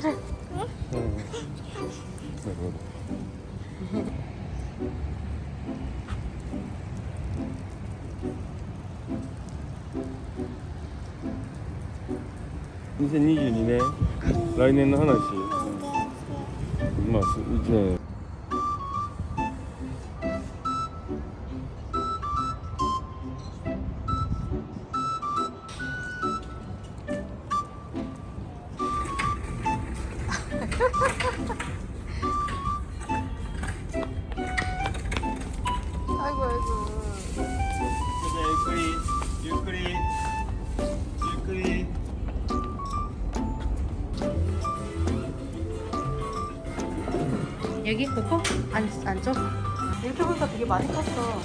달을 .2022 年来年の話まあす1年 여기? 고프? 안, 안쪽? 이렇게 보니까 되게 많이 컸어.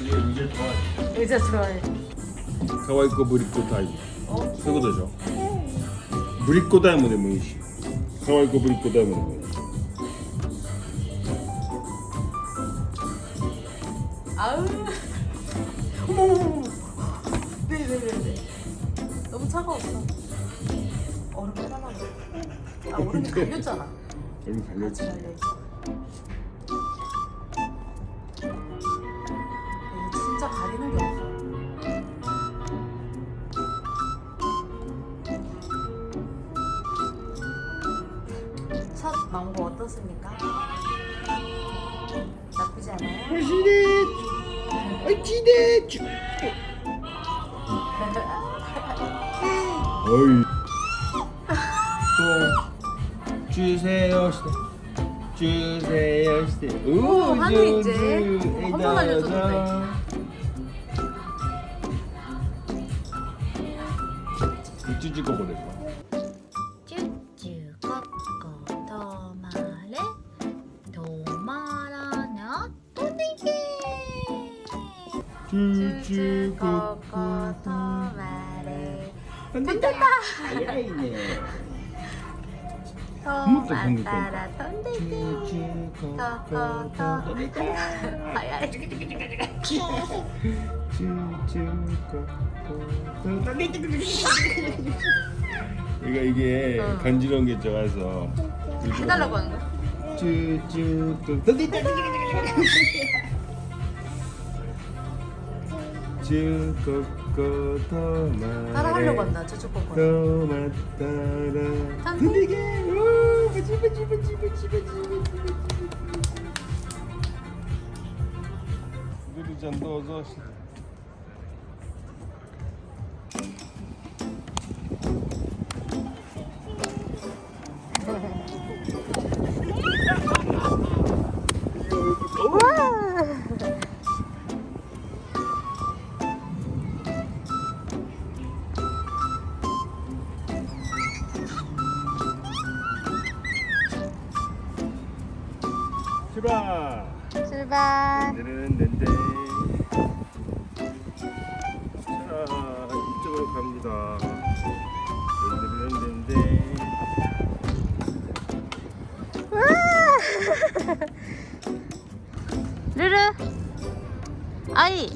이게 의자 좋아해. 의자 좋아해. 가와이 거 브리코 다이. 어? 되죠. 브리코 다이몬의 모이시. 가와이 거 브리코 다이몬의 아우. 어머. 네, 네, 네, 네. 너무 차가웠어. 얼음 하나만. 아, 얼음이 갈렸잖아. 여기 갈려지. 갈려지. 진짜 가리는 게 없어. 첫 망고 어떻습니까? 나쁘지 않아요? 어찌됐, 어찌됐. 어이. 주세요して주세요して 오, 한우 이제. 주 한 번 알려줘도 돼. 우쭈쭈 거보낼 거야 쭈쭈 꺾고 도마래 도마라냐 또내게 쭈쭈 꺾고 거고 도마래 던진다早いね 통 아빠라 던데기 토토토 아야 이거 이게 어. 간지러운 게 들어가서 해달라고 하는 거야? 쭈쭈 쭈쭈 꼬꼬 도마 따라하려고 한다 쭈쭈꼬꼬 도마 따라. 찬디. 들리게 우 바지 바지 바지 바지 바지 바지 바지 바지 출발. 출발. 내리는데. 자 이쪽으로 갑니다. 내리는데. 르르. 아이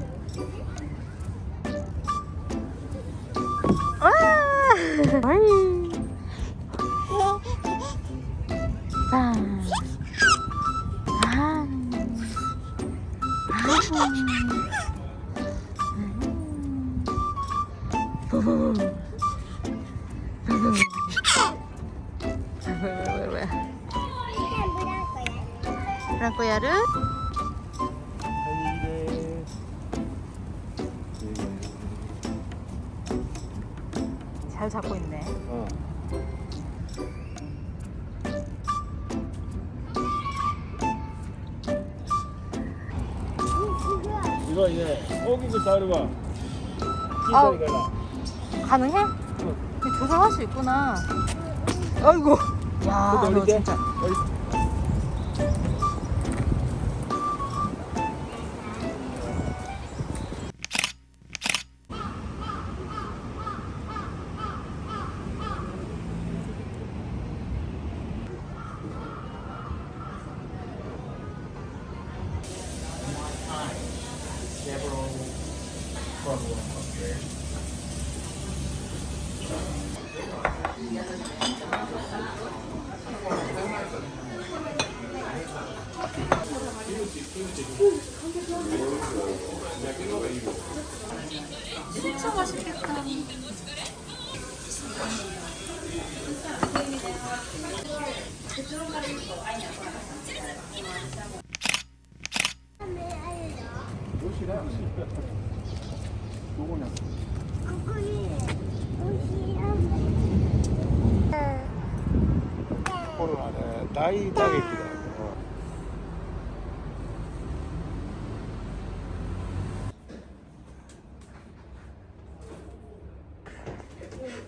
부부 부부 왜왜왜 그럴 거야를 자르봐 아우. 기다리 가라 가능해? 조절할 수 있구나. 아이고. 야, 근데 너 어디 진짜. 어디 코로나네 나이 따겠기다.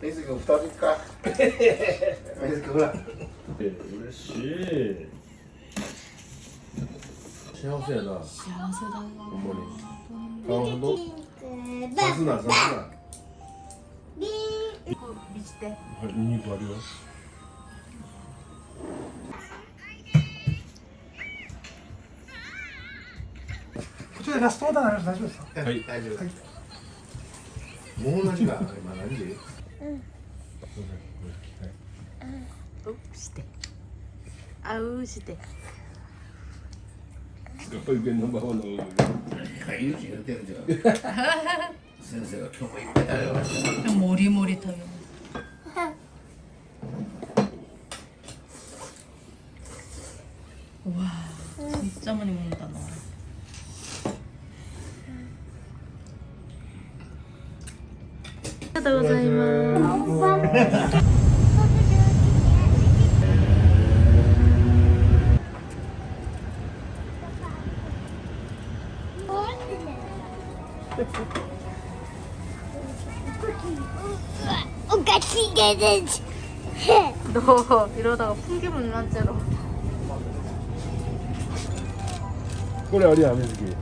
메스가 없다니까. 메스가 그라. 그렇지. 시하세나 어머니. 강원도 사수나 사수나. ちょっラストオーダー大丈夫ですかはい。大丈夫です。もう同じだ。今何時？うん。うして。あうして。保育園の魔法の。先生が今日もいっぱい食べますもりもり食べますわあ、いつもにもんだな。먹는다 너. 감사합니다. 오 같이 되지. 너 이러다가 풍기문란죄로. これあれや水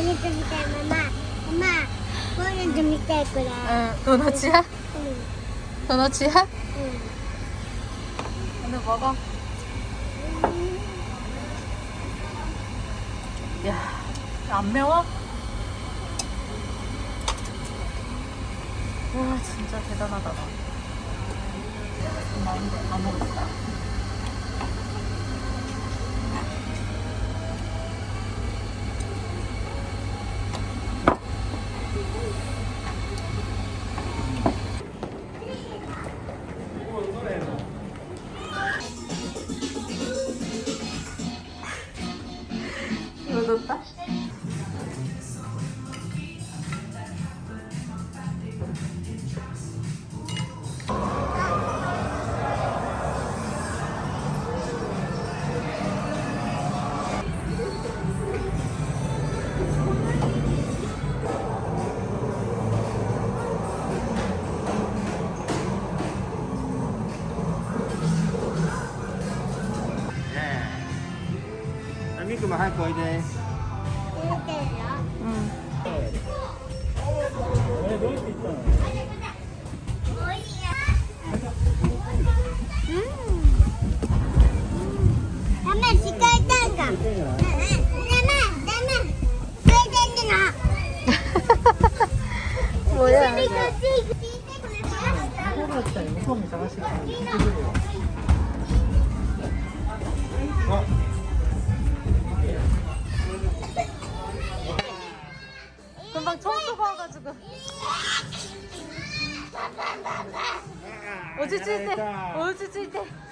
너는 좀 이따 엄마. 엄마. 너는 좀 이따 그래. 응, 도넛이야? 응. 도넛이야? 응. 오늘 먹어. 야, 안 매워? 와, 진짜 대단하다. 너. 마음대로 다 먹었다. 미끄만 할 거이데. 이때요. 응. 엄마 시간ตั้ง 엄마, 엄마. 시간 뭐야? 금방 어찌 찔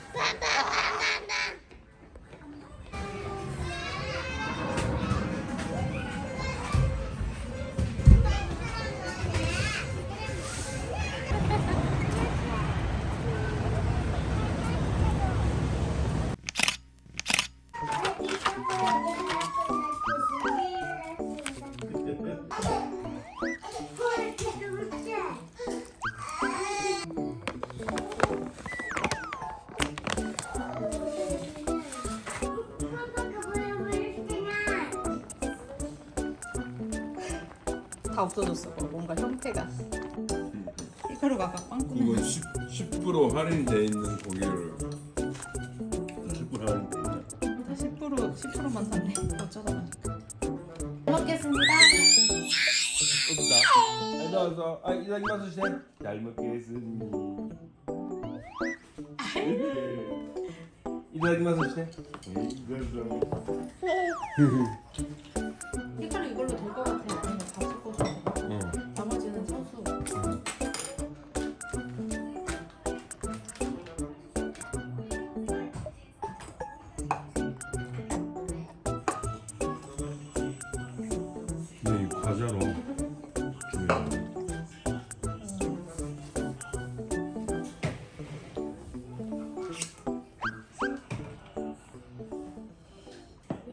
없어졌어. 뭔가 형태가. 밀가루가 아까 빵꾸나. 이거 10, 10% 할인돼 있는 고기를 10% 할인돼 있나? 다10% 10%만 샀네. 어쩌다 보니까. 잘 먹겠습니다. 없다. 안녕하세요. 아, 이다기마스 씨. 잘 먹겠습니다. 이다기마스 씨. 밀가루 이걸로 될 것 같아. 과자로 주면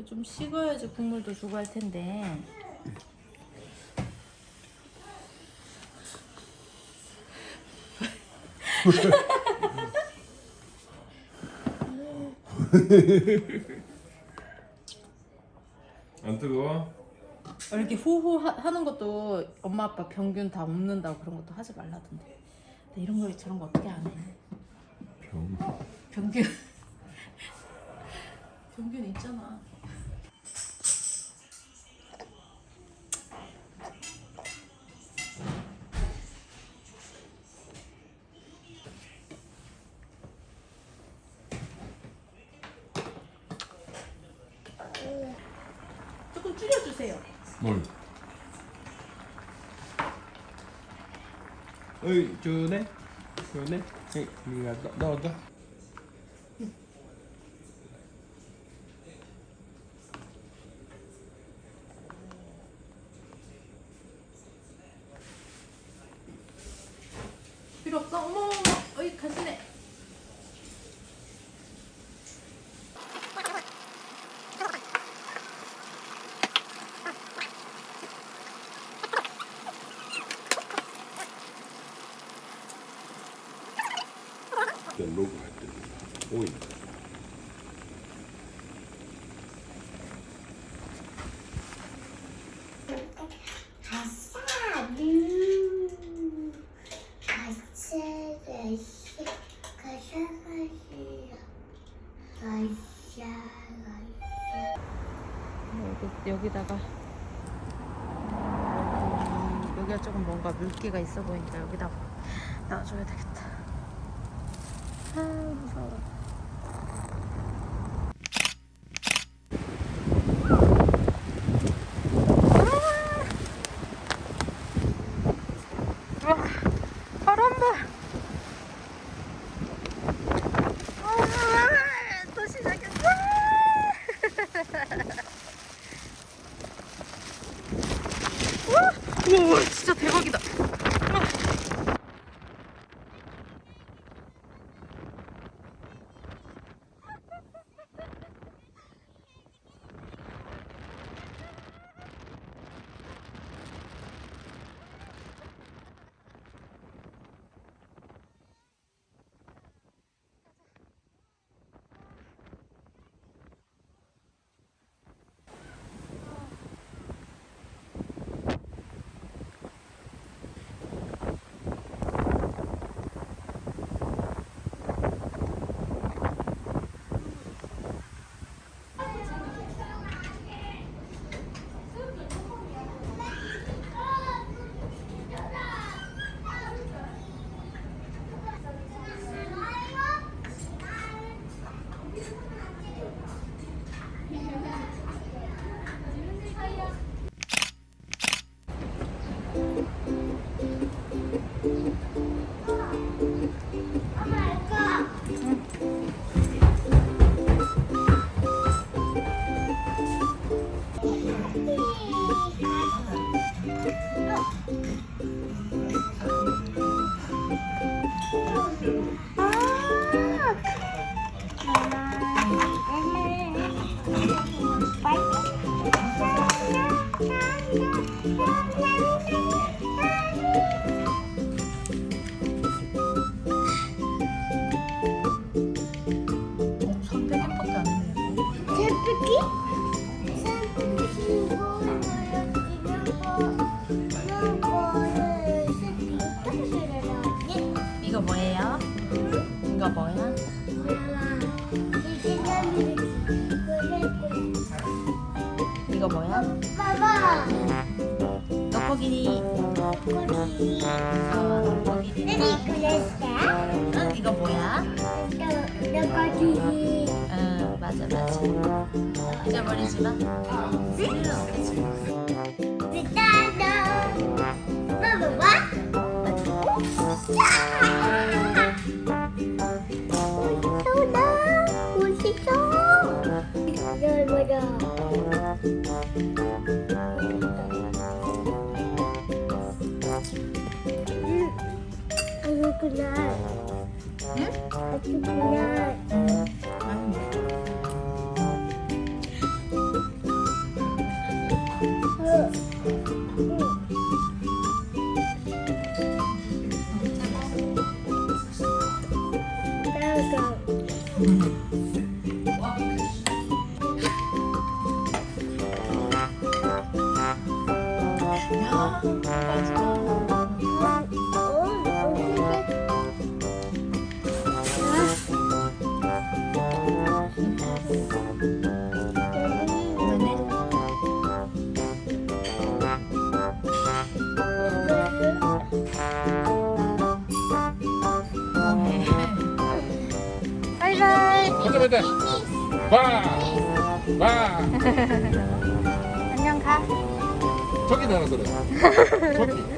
좀 식어야지 국물도 주고 할 텐데. 안 뜨거워? 이렇게 후후 하, 하는 것도 엄마 아빠 병균 다 없는다고 그런 것도 하지 말라던데. 근데 이런 거 저런 거 어떻게 안 해? 병. 병균. 병균 있잖아. 조금 줄여주세요. 뭘? 어이, 주네? 주네? 에이, 니가 넣- 넣어줘. 필요 없어? 어머 어머 어이 간지네. 로그 할때 음 가사 여기 여기다가 음, 여기가 조금 뭔가 물기가 있어 보이니까 여기다 놔줘야 되겠다. Oh, 코끼리. 코끼리. 어, 코끼리. 내리 그랬어. 응, 이거 뭐야? 너, 너 코끼리. 응, 맞아, 맞아. 잊어버리지 마. 쓸일 없겠지. 비타도. 봐봐 봐. 멋있어. 멋있어. 넓어라. 아니구나. 응? 아니구나. 어. 응. 나가. 야, 맞아. 어, 봐. 봐. 안녕 가. 저기 나라 그래. 저기.